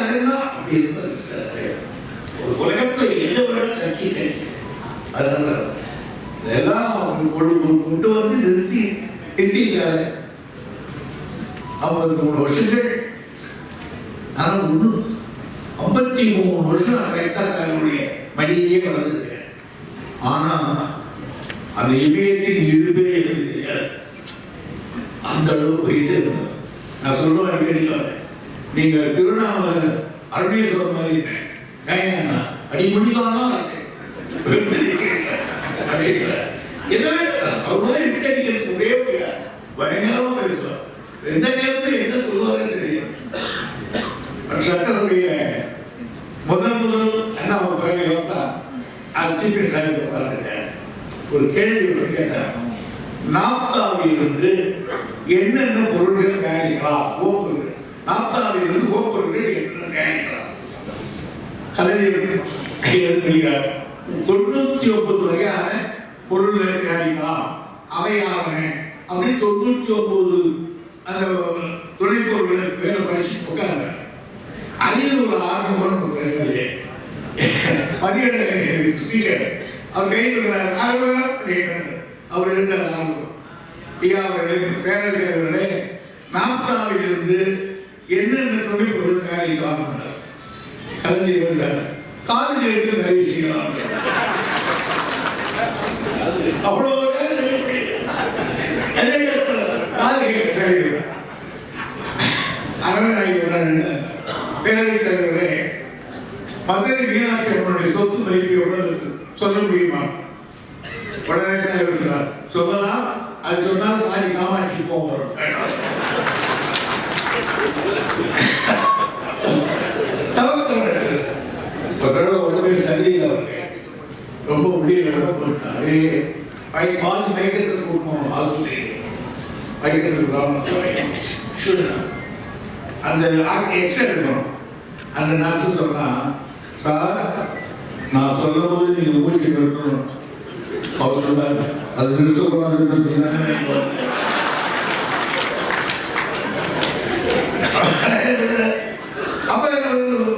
அறினா அப்படி இருப்பது ஒரு உலகத்தில் எந்த உலகம் கட்சி அதனால இதெல்லாம் கொண்டு வந்து நிறுத்தி நிறுத்திட்டாரு ஐம்பத்தி மூணு வருஷங்கள். ஆனால் ஒன்று ஐம்பத்தி மூணு வருஷம் நான் கரெக்டாக அவருடைய மடியிலேயே வளர்ந்துருக்கேன் ஆனால் அந்த இமயத்தின் இழுபே எனக்கு அந்த அளவுக்கு இது நான் சொல்லுவேன் கேள்வி நீங்க திருவண்ணாமலை அருணேஸ்வரர் மாதிரி அடி அவர் மாதிரி பயங்கரமா பேசுவார். எந்த நேரத்தில் என்ன சொல்லுவாருன்னு தெரியும். சட்டத்துடைய முதல் முதல் அண்ணா பிறகு பார்த்தா அது சீஃப் மினிஸ்டர் பாருங்க ஒரு கேள்வி ஒன்று கேட்டார். நாப்தாவிலிருந்து என்னென்ன பொருட்கள் தயாரிக்கலாம்? ஓப்பொருள் நாத்தாவிலிருந்து கோபுரங்கள் என்னென்ன கலைஞர் தொண்ணூத்தி ஒன்பது வகையான பொருள் தயாரிக்கலாம் அவையாவன. அப்படி தொண்ணூத்தி ஒன்பது அந்த துணை பொருள்களை வேலை படிச்சு உட்கார்ந்த அதில் ஒரு ஆர்வம் பதினேழு ஸ்பீக்கர். அவர் கையில் ஆர்வம் அவர் இருந்த ஆர்வம். ஐயா அவர்களே பேரறிஞர்களே நாப்தாவிலிருந்து என்னென்ன துணை பொருள் தயாரிக்கலாம் என்றார். கலைஞர் இருந்தார் கேட்டு எடுத்து செய்யலாம் அவ்வளோ காலேஜ் சரி அரவணைக்கு பேரவைத் தலைவரே மதுரை மீனாட்சி அம்மனுடைய சொத்து மதிப்பு சொல்ல முடியுமா உடனே தலைவர் சொன்னார் சொல்லலாம் அது சொன்னால் தாய் காமாட்சி போகிறோம் ஒரு தடவை உடனே சந்தியில் அவருக்கு ரொம்ப முடியல ஐ போட்டாரு பை பால் மயக்கத்துக்கு கொடுக்கணும் ஆலோசனை மயக்கத்துக்கு கவனம் அந்த எக்ஸ்ரே எடுக்கணும். அந்த நர்ஸு சொன்னா சார் நான் சொல்லும் போது நீங்க மூச்சு நிறுத்தணும் அவர் சொன்னார் அது நிறுத்தக்கூடாது அப்ப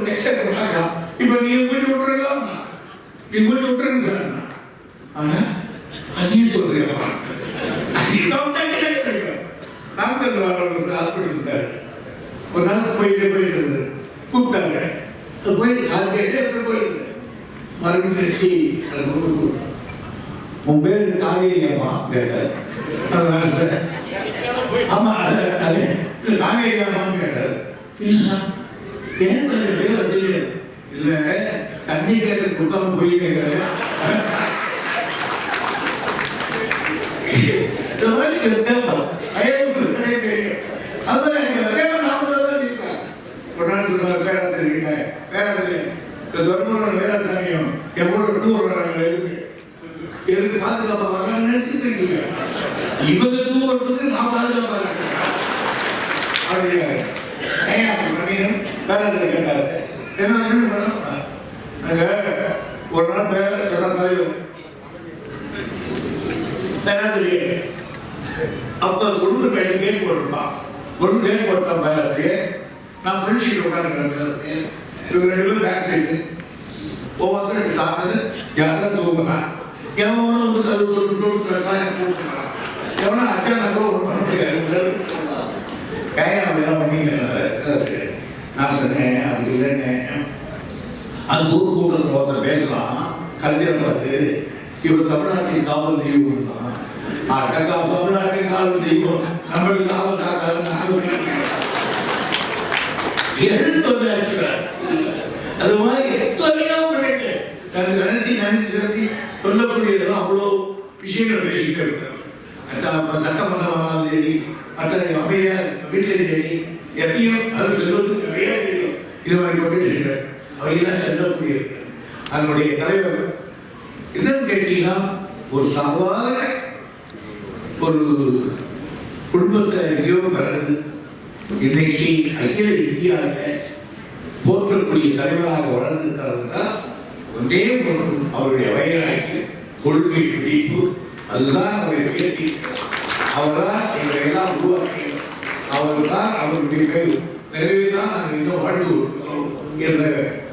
நெக்ஸ்ட் பண்ணாங்க இப்ப நீங்க மூச்சு விட்டுறீங்களா நீ மூச்சு விட்டுருங்க சார். நாமக்கல் ஹாஸ்பிட்டல் இருந்தார் ஒரு நாள் போயிட்டு போயிட்டு இருந்தது கூப்பிட்டாங்க அது போயிட்டு அது கேட்டு எப்படி மறுபடியும் அதை கொண்டு உன் பேர் காவேரி கேட்டார் அதனால சார் ஆமா அது அது இது கேட்டார் ஏன் பேர் தண்ணி கேட்க போய் எனக்கு பாதுகாப்பா வராங்க நினைச்சிட்டு இருக்கீங்க இவங்க டூர் நான் பாதுகாப்பா இருக்கேன். அப்படின்னாரு ஏன் அப்படி கேட்டாரு என்ன மேடம்? நாங்க ஒரு நாள் பேர சொன்ன மாதிரி பேராசிரியர் அப்ப ஒன்று கேள்வி போட்டிருப்பான் ஒன்று கேள்வி போட்டான் பேராசிரியர் நான் ஃப்ரெண்ட்ஷிப் இவங்க ரெண்டு பேரும் பேக் சைடு ஒவ்வொருத்தரும் சாப்பிட்டு யாரும் தூங்குறான் எவனும் வந்து அது ஒரு காயம் எவனா அக்கா நம்ம ஒரு பண்ண முடியாது கையா வேலை பண்ணி நான் சொன்னேன் அது இல்லைன்னு அது ஊர் கூட்டத்தில் ஒருத்தர் பேசலாம் கல்வியை பார்த்து இவர் தமிழ்நாட்டின் காவல் தெய்வம் தான் அக்கா தமிழ்நாட்டின் காவல் தெய்வம் நம்மளுக்கு காவல் காக்காதுன்னு எழுத்து வந்து அது மாதிரி அவ்வளோ விஷயங்கள் பேசிக்கிட்டே இருக்கிறோம் சட்டமன்றமானாலும் சரி மற்ற அமைதியார் வீட்டில் சரி எப்பயும் அது செல்வதற்கு நிறையா தெரியும் இது மாதிரி கொண்டு இருக்கிறேன் அவையெல்லாம் செல்லக்கூடியது அதனுடைய தலைவர் என்னன்னு கேட்டீங்கன்னா ஒரு சாதாரண ஒரு குடும்பத்தை எங்கேயோ பிறகு இன்னைக்கு அகில இந்தியாவில் போற்றக்கூடிய தலைவராக வளர்ந்துட்டாருன்னா ஒன்றே ஒன்று அவருடைய வயலாக்கி கொள்கை பிடிப்பு அதுதான் அவரை உயர்த்தி அவர்தான் இவரை எல்லாம் உருவாக்கி அவர்தான் அவருடைய கை நிறைவே தான் நாங்கள் இன்னும் வாழ்ந்து கொடுக்கிறோம் என்ற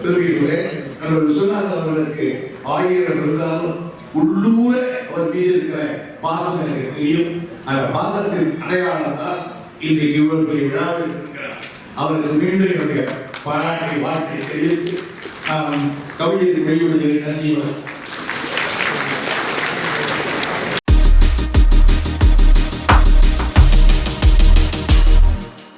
தெரிவிக்கிறேன் நம்ம விஸ்வநாத் அவர்களுக்கு ஆயிரம் இருந்தாலும் உள்ளூர அவர் மீது இருக்கிற பாதம் எனக்கு தெரியும். அந்த பாதத்தின் அடையாளம் தான் இன்றைக்கு இவருடைய விழாவில் இருக்கிறார். அவருக்கு மீண்டும் என்னுடைய பாராட்டி வாழ்த்தை தெரிவித்து கவிஞர் கவிதையை வெளியிடுகிறேன் நன்றி